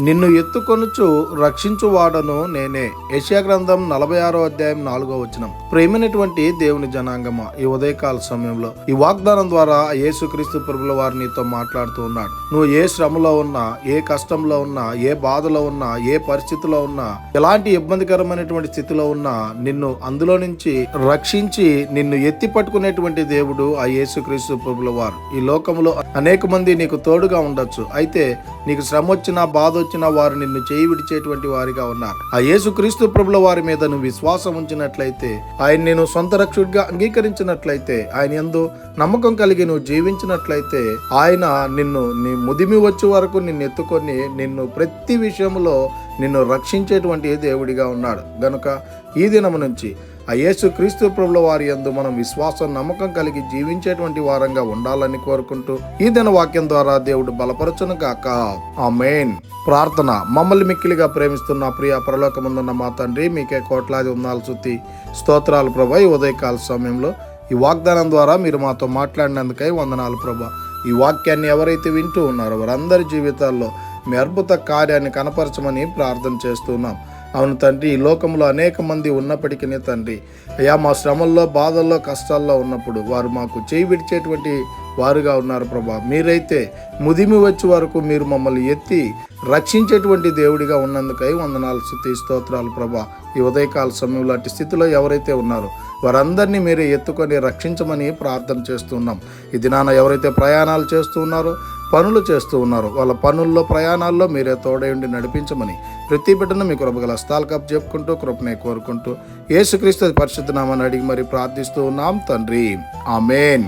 నిన్ను ఎత్తుకొనుచు రక్షించువాడను నేనే. యెషయా గ్రంథం నలభై ఆరో అధ్యాయం నాలుగో వచనం. ప్రేమైనటువంటి దేవుని జనాంగమ ఈ ఉదయకాల సమయంలో? ఈ వాగ్దానం ద్వారా యేసుక్రీస్తు ప్రభుల వారు నీతో మాట్లాడుతూ ఉన్నాడు. నువ్వు ఏ శ్రమలో ఉన్నా ఏ కష్టంలో ఉన్నా ఏ బాధలో ఉన్నా ఏ పరిస్థితిలో ఉన్నా ఎలాంటి ఇబ్బందికరమైనటువంటి స్థితిలో ఉన్నా నిన్ను అందులో నుంచి రక్షించి నిన్ను ఎత్తి పట్టుకునేటువంటి దేవుడు ఆ యేసుక్రీస్తు ప్రభుల వారు. ఈ లోకంలో అనేక మంది నీకు తోడుగా ఉండొచ్చు. అయితే నీకు శ్రమ వచ్చినా బాధ వచ్చినా వారు నిన్ను చేయి విడిచేటువంటి వారిగా ఉన్నారు. ఆ యేసుక్రీస్తు ప్రభుల వారి మీద నువ్వు విశ్వాసం ఉంచినట్లయితే ఆయన నేను సొంత రక్షకుడిగా అంగీకరించినట్లయితే ఆయన ఎందు నమ్మకం కలిగి నువ్వు జీవించినట్లయితే ఆయన నిన్ను నీ ముదిమి వచ్చే వరకు నిన్ను ఎత్తుకొని నిన్ను ప్రతి విషయంలో నిన్ను రక్షించేటువంటి దేవుడిగా ఉన్నాడు. గనుక ఈ దినము నుంచి ఆ యేసు క్రీస్తు ప్రభుల వారి యందు మనం విశ్వాసం నమ్మకం కలిగి జీవించేటువంటి వారంగా ఉండాలని కోరుకుంటూ ఈ దిన వాక్యం ద్వారా దేవుడు బలపరచును కాక ఆ మెయిన్ ప్రార్థన మమ్మల్ని మిక్కిలిగా ప్రేమిస్తున్న ప్రియ పరలోకముందున్న మా తండ్రి మీకే కోట్లాది ఉందాలు చుత్తి స్తోత్రాలు ప్రభా. ఈ ఉదయకాల సమయంలో ఈ వాగ్దానం ద్వారా మీరు మాతో మాట్లాడినందుకై వందనాలు ప్రభా. ఈ వాక్యాన్ని ఎవరైతే వింటూ ఉన్నారో వారందరి జీవితాల్లో మీ అద్భుత కార్యాన్ని కనపరచమని ప్రార్థన చేస్తున్నాం. అవును తండ్రి ఈ లోకంలో అనేక మంది ఉన్నప్పటికీ తండ్రి. అయ్యా మా శ్రమల్లో బాధల్లో కష్టాల్లో ఉన్నప్పుడు వారు మాకు చేయి విడిచేటువంటి వారుగా ఉన్నారు ప్రభా. మీరైతే ముదిమి వచ్చే వరకు మీరు మమ్మల్ని ఎత్తి రక్షించేటువంటి దేవుడిగా ఉన్నందుకై వందనాలు స్థుతి స్తోత్రాలు ప్రభా. ఈ ఉదయకాల సమయం లాంటి స్థితిలో ఎవరైతే ఉన్నారో వారందరినీ మీరే ఎత్తుకొని రక్షించమని ప్రార్థన చేస్తున్నాం. ఈ దినాన ఎవరైతే ప్రయాణాలు చేస్తూ ఉన్నారో పనులు చేస్తూ ఉన్నారు. వాళ్ళ పనుల్లో ప్రయాణాల్లో మీరే తోడయుండి నడిపించమని ప్రతి బిడ్డను మీ కృపగల స్థాలు కప్ చెప్పుకుంటూ కృపనే కోరుకుంటూ యేసుక్రీస్తు పరిశుద్ధనామని అడిగి మరి ప్రార్థిస్తూ ఉన్నాం తండ్రి. ఆమెన్.